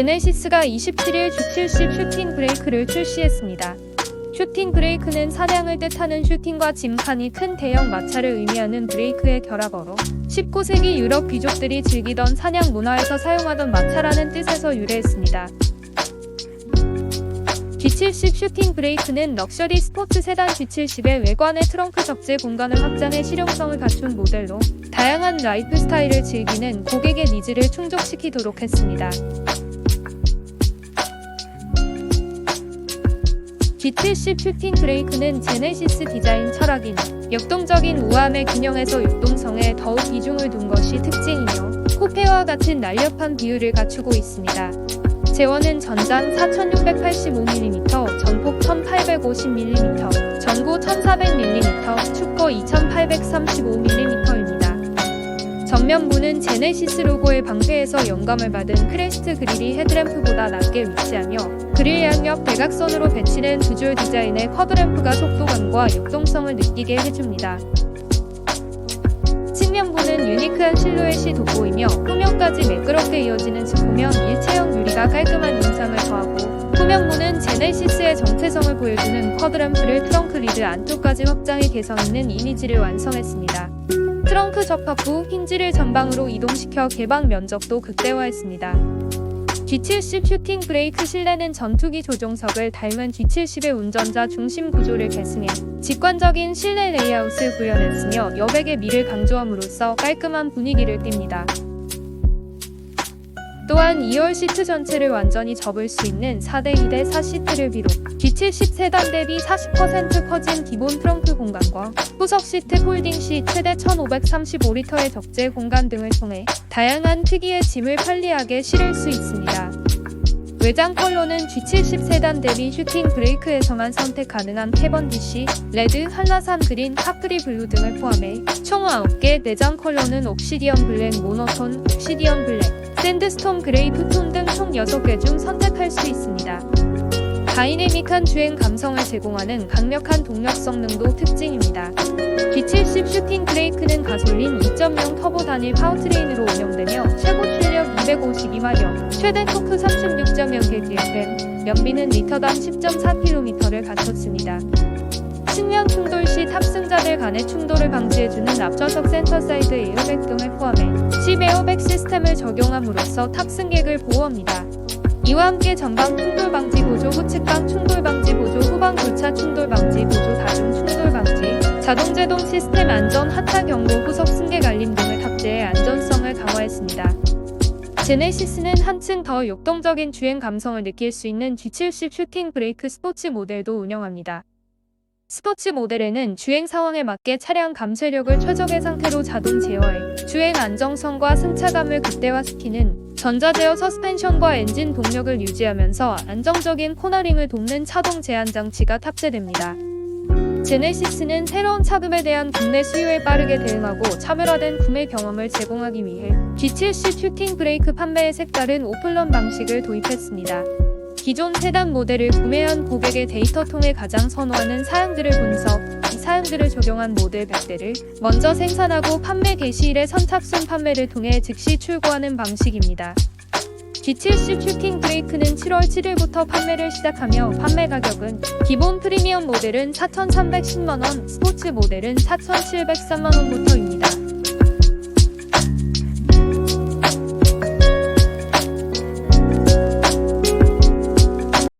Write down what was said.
제네시스가 27일 G70 슈팅 브레이크를 출시했습니다. 슈팅 브레이크는 사냥을 뜻하는 슈팅과 짐칸이 큰 대형 마차를 의미하는 브레이크의 결합어로 19세기 유럽 귀족들이 즐기던 사냥 문화에서 사용하던 마차라는 뜻에서 유래했습니다. G70 슈팅 브레이크는 럭셔리 스포츠 세단 G70의 외관의 트렁크 적재 공간을 확장해 실용성을 갖춘 모델로 다양한 라이프 스타일을 즐기는 고객의 니즈를 충족시키도록 했습니다. G70 슈팅 브레이크는 제네시스 디자인 철학인 역동적인 우아함의 균형에서 역동성에 더욱 비중을 둔 것이 특징이며 코페와 같은 날렵한 비율을 갖추고 있습니다. 재원은 전장 4685mm, 전폭 1850mm, 전고 1400mm, 축거 2835mm입니다. 전면부는 제네시스 로고의 방패에서 영감을 받은 크레스트 그릴이 헤드램프보다 낮게 위치하며 그릴 양옆 대각선으로 배치된 두 줄 디자인의 커브램프가 속도감과 역동성을 느끼게 해줍니다. 측면부는 유니크한 실루엣이 돋보이며 후면까지 매끄럽게 이어지는 측후면 일체형 유리가 깔끔한 인상을 더하고 후면부는 제네시스의 정체성을 보여주는 커브램프를 트렁크 리드 안쪽까지 확장해 개성 있는 이미지를 완성했습니다. 트렁크 접합 후 힌지를 전방으로 이동시켜 개방 면적도 극대화했습니다. G70 슈팅 브레이크 실내는 전투기 조종석을 닮은 G70의 운전자 중심 구조를 계승해 직관적인 실내 레이아웃을 구현했으며 여백의 미를 강조함으로써 깔끔한 분위기를 띱니다. 또한 2열 시트 전체를 완전히 접을 수 있는 4대 2대 4 시트를 비롯 G70 세단 대비 40% 커진 기본 트렁크 공간과 후석 시트 폴딩 시 최대 1535리터의 적재 공간 등을 통해 다양한 크기의 짐을 편리하게 실을 수 있습니다. 외장 컬러는 G70 세단 대비 슈팅 브레이크에서만 선택 가능한 캐번 DC, 레드, 한라산 그린, 카프리 블루 등을 포함해 총 9개 내장 컬러는 옵시디언 블랙, 모노톤, 옵시디언 블랙, 샌드스톰 그레이, 투톤 등 총 6개 중 선택할 수 있습니다. 다이내믹한 주행 감성을 제공하는 강력한 동력 성능도 특징입니다. G70 슈팅 브레이크는 가솔린 2.0 터보 단일 파워트레인으로 운영되며 최고 출력 252마력, 최대 토크 36.0kgm, 연비는 리터당 10.4km를 갖췄습니다. 측면 충돌 시 탑승자들 간의 충돌을 방지해주는 앞좌석 센터 사이드 에어백 등을 포함해 10 에어백 시스템을 적용함으로써 탑승객을 보호합니다. 이와 함께 전방 충돌 방지 보조, 후측방 충돌 방지 보조, 후방 교차 충돌 방지 보조, 다중 충돌 방지, 자동 제동 시스템 안전 하차 경고, 후석 승객 알림 등을 탑재해 안전성을 강화했습니다. 제네시스는 한층 더 역동적인 주행 감성을 느낄 수 있는 G70 슈팅 브레이크 스포츠 모델도 운영합니다. 스포츠 모델에는 주행 상황에 맞게 차량 감쇄력을 최적의 상태로 자동 제어해 주행 안정성과 승차감을 극대화시키는 전자제어 서스펜션과 엔진 동력을 유지하면서 안정적인 코너링을 돕는 차동 제한 장치가 탑재됩니다. 제네시스는 새로운 차금에 대한 국내 수요에 빠르게 대응하고 차별화된 구매 경험을 제공하기 위해 G70 슈팅 브레이크 판매의 색다른 오픈런 방식을 도입했습니다. 기존 세단 모델을 구매한 고객의 데이터통에 가장 선호하는 사양들을 분석, 이 사양들을 적용한 모델 100대를 먼저 생산하고 판매 개시일에 선착순 판매를 통해 즉시 출고하는 방식입니다. G70 슈팅 브레이크는 7월 7일부터 판매를 시작하며 판매 가격은 기본 프리미엄 모델은 4,310만원, 스포츠 모델은 4,703만원부터입니다.